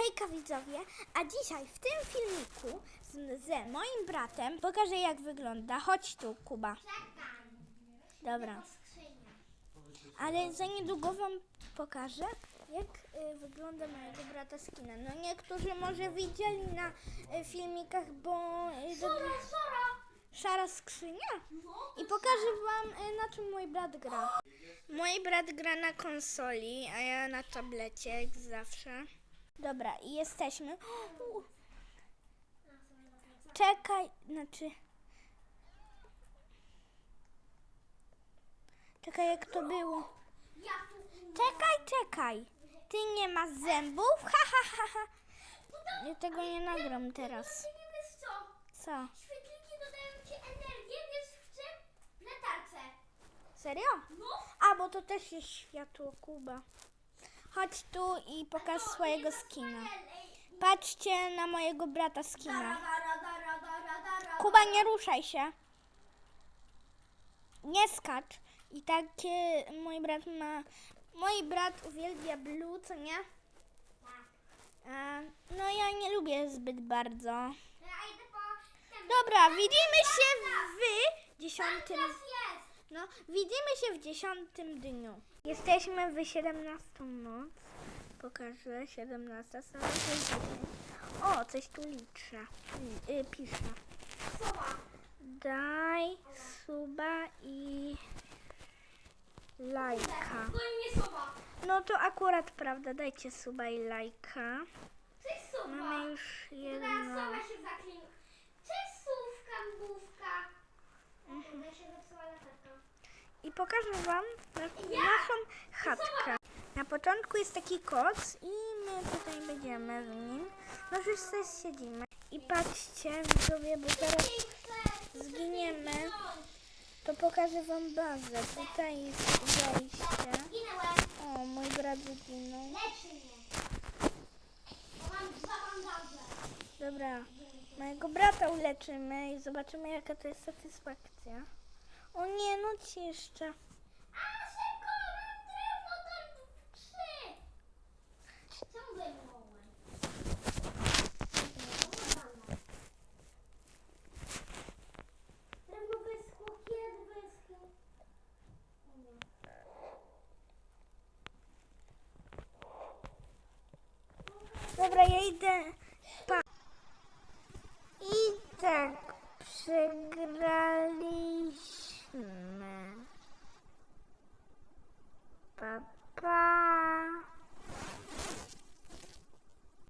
Hejka widzowie, a dzisiaj w tym filmiku z, z moim bratem pokażę jak wygląda. Chodź tu Kuba. Dobra. Ale za niedługo wam pokażę jak y, wygląda mojego brata skina. No niektórzy może widzieli na y, filmikach, bo y, dobra, szara skrzynia. I pokażę wam y, na czym mój brat gra. Mój brat gra na konsoli, a ja na tablecie jak zawsze. Dobra, i jesteśmy. Czekaj, znaczy. Czekaj, jak to było. Czekaj, czekaj. Ty nie masz zębów? Ha, ha, ha, ha. Ja tego nie nagram teraz. Co? Świetliki dodają ci energię, wiesz w czym? W latarce. Serio? No. A, bo to też jest światło Kuba. Chodź tu i pokaż swojego skina. Patrzcie na mojego brata skina. Kuba, nie ruszaj się. Nie skacz. I tak e, mój brat ma... Mój brat uwielbia blue, co nie? E, no ja nie lubię zbyt bardzo. Dobra, widzimy się w dziesiątym... No, widzimy się w dziesiątym dniu. Jesteśmy w 17 noc. Pokażę, 17, stara się 10. O, coś tu liczę. Y, pisze. Daj suba i lajka. No. No to akurat prawda, dajcie suba i lajka. Cześć soba. Mamy już Teraz jedno. soba się zaklina. Cześć słówka, mgłówka. Mhm. Się zepsuła latarka. I pokażę wam na- naszą chatkę. Na początku jest taki koc i my tutaj będziemy w nim. No sobie siedzimy. I patrzcie widzowie, bo zaraz zginiemy, to pokażę wam bazę. Tutaj jest wejście. O, mój brat bandaże. Dobra, mojego brata uleczymy i zobaczymy jaka to jest satysfakcja. O nie, no ci jeszcze. A szybko, mam drewno to trzy. Czemu zajmowałem? Drewno wyschło, kiedy wyschło? Dobra, ja idę. Pa. I tak przegraliśmy. Pa, pa.